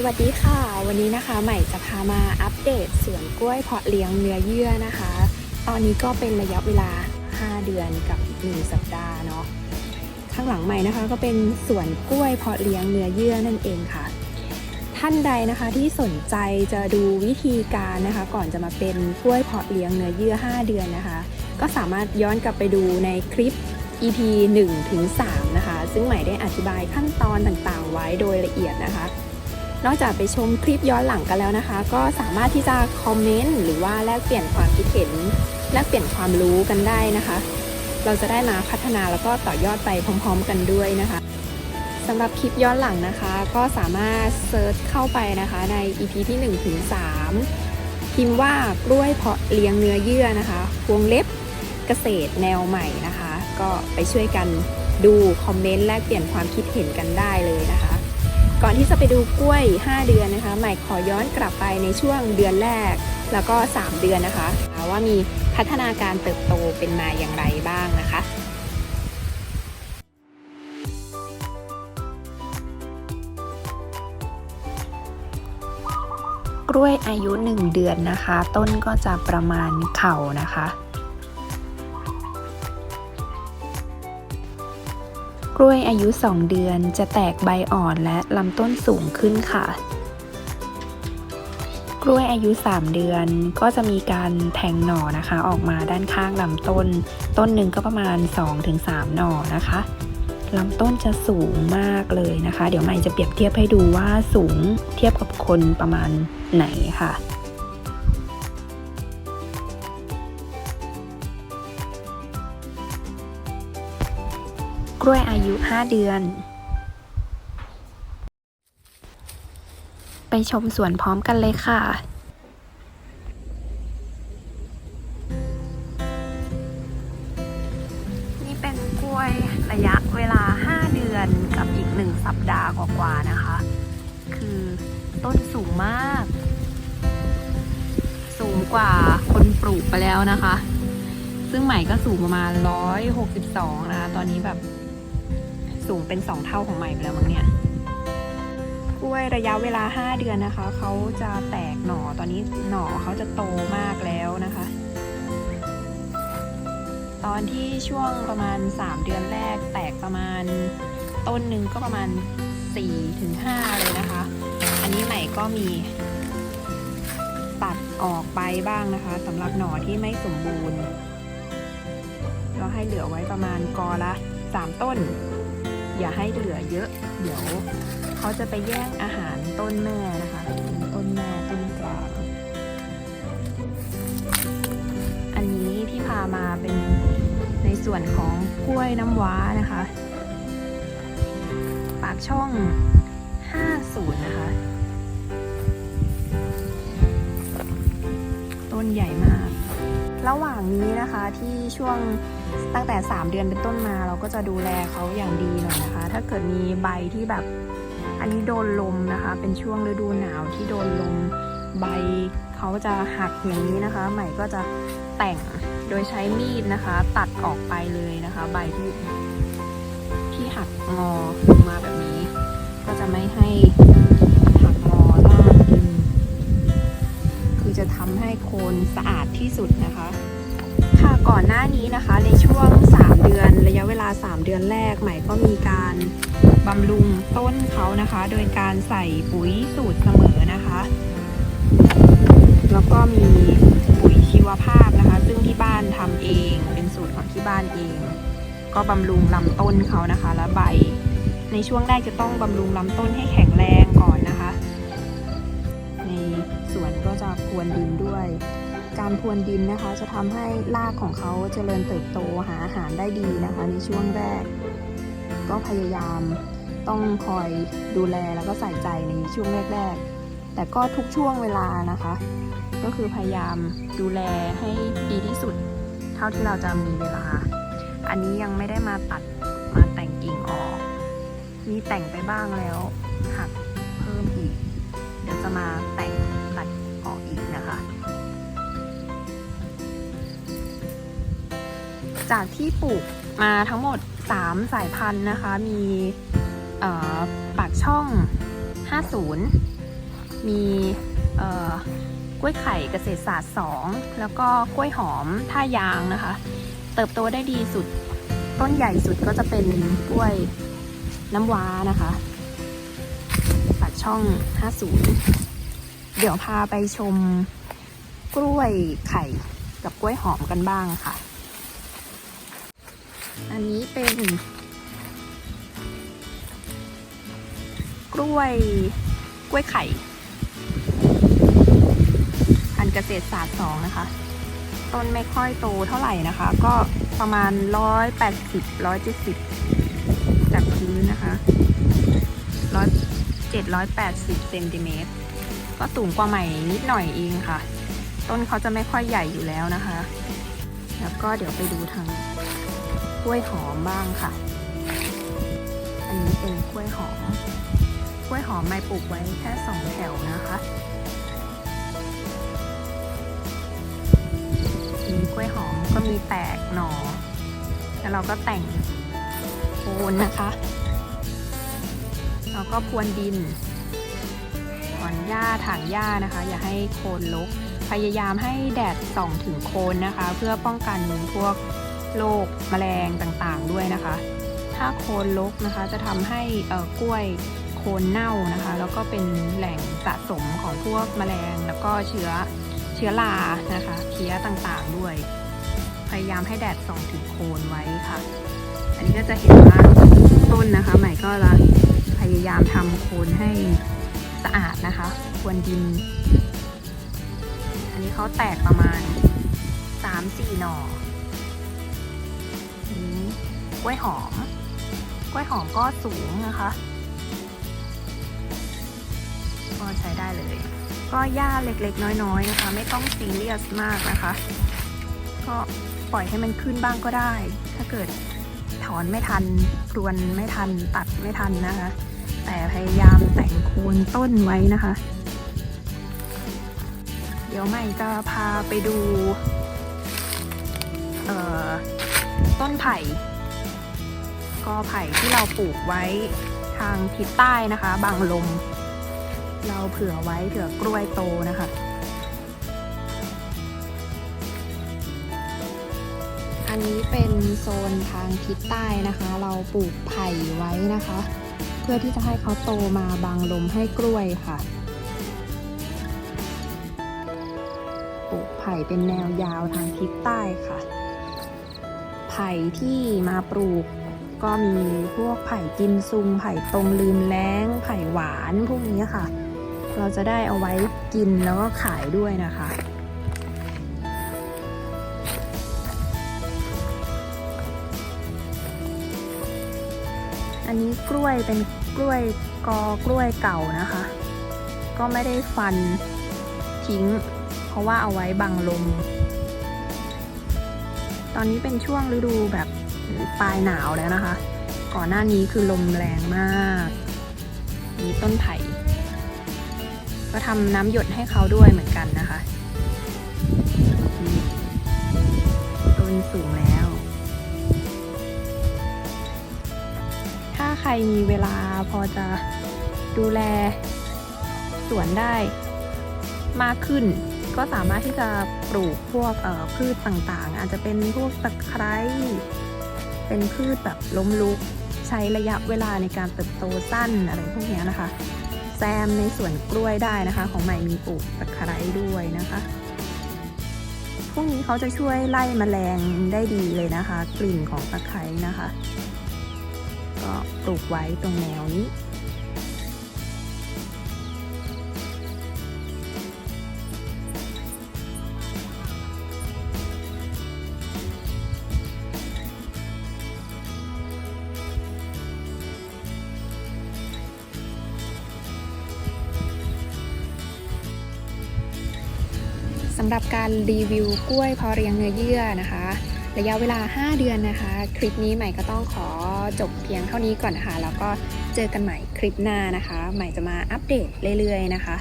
สวัสดีค่ะ วันนี้นะคะใหม่จะพามาอัปเดตสวนกล้วยเพาะเลี้ยงเนื้อเยื่อนะคะ ตอนนี้ก็เป็นระยะเวลา 5 เดือนกับอีกหนึ่งสัปดาห์เนาะข้างหลังใหม่นะคะก็เป็นสวนกล้วยเพาะเลี้ยงเนื้อเยื่อนั่นเองค่ะ ท่านใดนะคะที่สนใจจะดูวิธีการนะคะ ก่อนจะมาเป็นกล้วยเพาะเลี้ยงเนื้อเยื่อ 5 เดือนนะคะ ก็สามารถย้อนกลับไปดูในคลิป EP 1ถึง3นะคะ ซึ่งใหม่ได้อธิบายขั้นตอนต่างๆ ไว้โดยละเอียดนะคะ นอกจากไปชมคลิปย้อนหลังกันแล้วนะคะ ก็สามารถที่จะคอมเมนต์หรือว่าแลกเปลี่ยนความคิดเห็น แลกเปลี่ยนความรู้กันได้นะคะ เราจะได้มาพัฒนาแล้วก็ต่อยอดไปพร้อม ๆ กันด้วยนะคะสำหรับคลิปย้อนหลังนะคะ ก็สามารถเซิร์ชเข้าไปนะคะใน EP ที่1ถึง3พิมพ์ว่ากล้วยเพาะเลี้ยงเนื้อเยื่อนะคะวงเล็บเกษตรแนวใหม่นะคะ ก็ไปช่วยกันดูคอมเมนต์แลกเปลี่ยนความคิดเห็นกันได้เลยนะคะ ก่อนที่จะไปดูกล้วย 5 เดือนนะคะใหม่ขอย้อนกลับไปในช่วงเดือนแรก แล้วก็ 3 เดือนนะคะ ว่ามีพัฒนาการเติบโตเป็นมาอย่างไรบ้างนะคะกล้วยอายุ 1 เดือนนะคะ ต้นก็จะประมาณเข่านะคะ กล้วยอายุ 2 เดือนจะแตกใบอ่อนและลำต้นสูงขึ้นค่ะ กล้วยอายุ 3 เดือนก็จะมีการแทงหน่อนะคะ ออกมาด้านข้างลำต้น ต้นหนึ่งก็ประมาณ 2-3 หน่อนะคะลำต้นจะสูงมากเลยนะคะ เดี๋ยวใหม่จะเปรียบเทียบให้ดูว่าสูงเทียบกับคนประมาณไหนค่ะ ล้วยอายุ 5 เดือน ไปชมสวนพร้อมกันเลยค่ะนี่เป็นกล้วยระยะเวลา 5 เดือนกับอีก 1 สัปดาห์กว่าๆนะคะ คือต้นสูงมาก สูงกว่าคนปลูกไปแล้วนะคะ ซึ่งใหม่ก็สูงประมาณ 162 นะคะ ตอนนี้แบบ สูงเป็น 2 เท่าของใหม่ไปแล้วมั้งเนี่ยกล้วยระยะเวลา 5 เดือนนะคะ เขาจะแตกหน่อตอนนี้หน่อเขาจะโตมากแล้วนะคะ ตอนที่ช่วงประมาณ 3 เดือนแรกแตกประมาณต้นหนึ่งก็ประมาณ4-5ถึง5เลยนะคะ อันนี้ใหม่ก็มี ตัดออกไปบ้างนะคะสำหรับหน่อที่ไม่สมบูรณ์ เราให้เหลือไว้ประมาณกอละ 3 ต้น อย่าให้เหลือเยอะ เดี๋ยวเขาจะไปแย่งอาหารต้นแม่นะคะ ต้นแม่ต้นกลางอันนี้ที่พามาเป็นในส่วนของกล้วยน้ำว้านะคะ ปากช่อง 50 นะคะ ต้นใหญ่มาก ระหว่างนี้นะคะที่ช่วง ตั้งแต่ 3 เดือนเป็นต้นมาเราก็จะดูแลเขาอย่างดีหน่อยนะคะ ถ้าเกิดมีใบที่แบบอันนี้โดนลมนะคะ เป็นช่วงฤดูหนาวที่โดนลมใบเขาจะหักอย่างนี้นะคะ ใหม่ก็จะแต่งโดยใช้มีดนะคะ ตัดออกไปเลยนะคะ ใบที่ที่หักงอลงมาแบบนี้ ก็จะไม่ให้หักงอลางคือจะทำให้โคนสะอาดที่สุดนะคะ ค่ะก่อนหน้านี้นะคะในา 3 เดือนแรกใหม่ก็มีการบำรุงต้นเขานะคะ โดยการใส่ปุ๋ยสูตรเสมอนะคะ แล้วก็มีปุ๋ยชีวภาพนะคะ ซึ่งที่บ้านทำเองเป็นสูตรของที่บ้านเอง ก็บำรุงลำต้นเขานะคะ และใบ ในช่วงแรกจะต้องบำรุงลำต้นให้แข็งแรงก่อนนะคะ ในสวนก็จะพรวนดินด้วย การพรวนดินนะคะ จะทำให้รากของเขาเจริญเติบโตหาอาหารได้ดีนะคะ ในช่วงแรก ก็พยายามต้องคอยดูแลแล้วก็ใส่ใจในช่วงแรก ๆ แต่ก็ทุกช่วงเวลานะคะ ก็คือพยายามดูแลให้ดีที่สุด เท่าที่เราจะมีเวลา อันนี้ยังไม่ได้มาตัดมาแต่งกิ่งออก มีแต่งไปบ้างแล้วหักเพิ่มอีก เดี๋ยวจะมาแต่ง จากที่ปลูกมาทั้งหมด 3 สายพันธุ์นะคะ มีปากช่อง 50 มีกล้วยไข่เกษตรศาสตร์ 2 แล้วก็กล้วยหอมท่ายางนะคะ เติบโตได้ดีสุดต้นใหญ่สุดก็จะเป็นกล้วยน้ำว้านะคะปัดช่อง 50 เดี๋ยวพาไปชมกล้วยไข่กับกล้วยหอมกันบ้างค่ะ นนี้เป็นกล้วยกล้วยไข่ พันเกษตรศาสตร์สองนะคะ ต้นไม่ค่อยโตเท่าไหร่นะคะ ก็ประมาณ180 170จากพื้นนะคะ100 780เซนติเมตรก็สูงกว่าใหม่นิดหน่อยเองค่ะ ต้นเขาจะไม่ค่อยใหญ่อยู่แล้วนะคะ แล้วก็เดี๋ยวไปดูทาง กล้วยหอมบ้างค่ะ อันนี้เป็นกล้วยหอม กล้วยหอมไม่ปลูกไว้แค่สองแถวนะคะ มีกล้วยหอมก็มีแตกหน่อแล้วเราก็แต่งโคนนะคะ แล้วก็พรวนดินถอนหญ้าถางหญ้านะคะ อย่าให้โคนรกพยายามให้แดดส่องถึงโคนนะคะ เพื่อป้องกันพวก โรคแมลงต่างๆด้วยนะคะ ถ้าโคนรกนะคะจะทำให้กล้วยโคนเน่านะคะ แล้วก็เป็นแหล่งสะสมของพวกแมลงแล้วก็เชื้อเชื้อรานะคะเพี้ยต่างๆด้วย พยายามให้แดดส่องถึงโคนไว้ค่ะ อันนี้ก็จะเห็นว่าต้นนะคะ ใหม่ก็จะพยายามทำโคนให้สะอาดนะคะ ควนดิน อันนี้เขาแตกประมาณ3-4หน่อ กล้วยหอม กล้วยหอมก็สูงนะคะ ก็ใช้ได้เลย ก็หญ้าเล็กๆ น้อยๆนะคะ ไม่ต้องซีเรียสมากนะคะ ก็ปล่อยให้มันขึ้นบ้างก็ได้ ถ้าเกิดถอนไม่ทันพรวนไม่ทันตัดไม่ทันนะคะ แต่พยายามแต่งโคนต้นไว้นะคะ เดี๋ยวใหม่จะพาไปดูเอ่อต้นไผ่ ก็ไผ่ที่เราปลูกไว้ทางทิศใต้นะคะบางลม เราเผื่อไว้เผื่อกล้วยโตนะคะ อันนี้เป็นโซนทางทิศใต้นะคะ เราปลูกไผ่ไว้นะคะ เพื่อที่จะให้เขาโตมาบางลมให้กล้วยค่ะปลูกไผ่เป็นแนวยาวทางทิศใต้ค่ะ ไผ่ที่มาปลูก ก็มีพวกไผ่กิมซุง ไผ่ตรงลืมแล้ง ไผ่หวานพวกนี้ค่ะ เราจะได้เอาไว้กินแล้วก็ขายด้วยนะคะอันนี้กล้วยเป็นกล้วยกอกล้วยเก่านะคะ ก็ไม่ได้ฟันทิ้ง เพราะว่าเอาไว้บังลม ตอนนี้เป็นช่วงฤดูแบบ ปลายหนาวแล้วนะคะ ก่อนหน้านี้คือลมแรงมาก มีต้นไผ่ก็ทำน้ำหยดให้เขาด้วยเหมือนกันนะคะต้นสูงแล้ว ถ้าใครมีเวลาพอจะดูแลสวนได้มากขึ้น ก็สามารถที่จะปลูกพวกพืชต่างๆ อาจจะเป็นพวกตะไคร้ เป็นพืชแบบล้มลุก ใช้ระยะเวลาในการเติบโตสั้นอะไรพวกนี้นะคะ แซมในสวนกล้วยได้นะคะ ของใหม่มีปลูกตะไคร้ด้วยนะคะพวกนี้เขาจะช่วยไล่แมลงได้ดีเลยนะคะ กลิ่นของตะไคร้นะคะ ก็ปลูกไว้ตรงแนวนี้ำหรับการรีวิวกล้วยพอเรียงเนื้อเยื่อนะคะ ระยะเวลา 5 เดือนนะคะ คลิปนี้ใหม่ก็ต้องขอจบเพียงเท่านี้ก่อนนะคะ แล้วก็เจอกันใหม่คลิปหน้านะคะ ใหม่จะมาอัปเดตเรื่อยๆนะคะ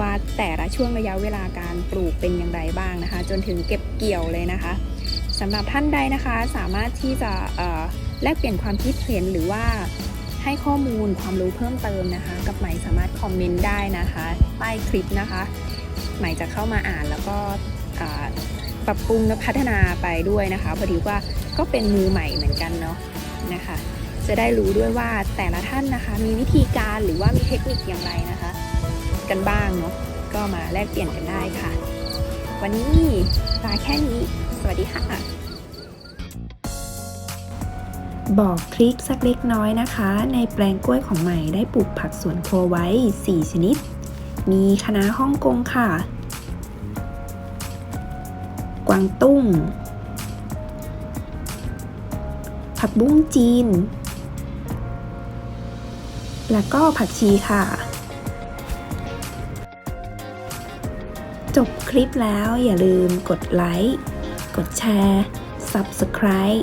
ว่าแต่ละช่วงระยะเวลาการปลูกเป็นอย่างไรบ้างนะคะ จนถึงเก็บเกี่ยวเลยนะคะสำหรับท่านใดนะคะสามารถที่จะแลกเปลี่ยนความคิดเห็นหรือว่าให้ข้อมูลความรู้เพิ่มเติมนะคะ กับใหม่สามารถคอมเมนต์ได้นะคะใต้คลิปนะคะ ใหม่จะเข้ามาอ่านแล้วก็ปรับปรุงและพัฒนาไปด้วยนะคะพอดีว่าก็เป็นมือใหม่เหมือนกันเนาะนะคะ จะได้รู้ด้วยว่าแต่ละท่านนะคะ มีวิธีการหรือว่ามีเทคนิคอย่างไรนะคะ กันบ้างเนาะก็มาแลกเปลี่ยนกันได้ค่ะ วันนี้ลาแค่นี้ สวัสดีค่ะบอกทริคสักเล็กน้อยนะคะ ในแปลงกล้วยของใหม่ได้ปลูกผักสวนครัวไว้ 4 ชนิด มีคณะฮ่องกงค่ะ กวางตุ้ง ผักบุ้งจีน แล้วก็ผักชีค่ะ จบคลิปแล้วอย่าลืมกดไลค์ กดแชร์ Subscribe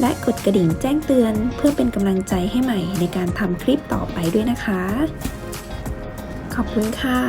และกดกระดิ่งแจ้งเตือนเพื่อเป็นกำลังใจให้ใหม่ในการทำคลิปต่อไปด้วยนะคะ ขอบคุณค่ะ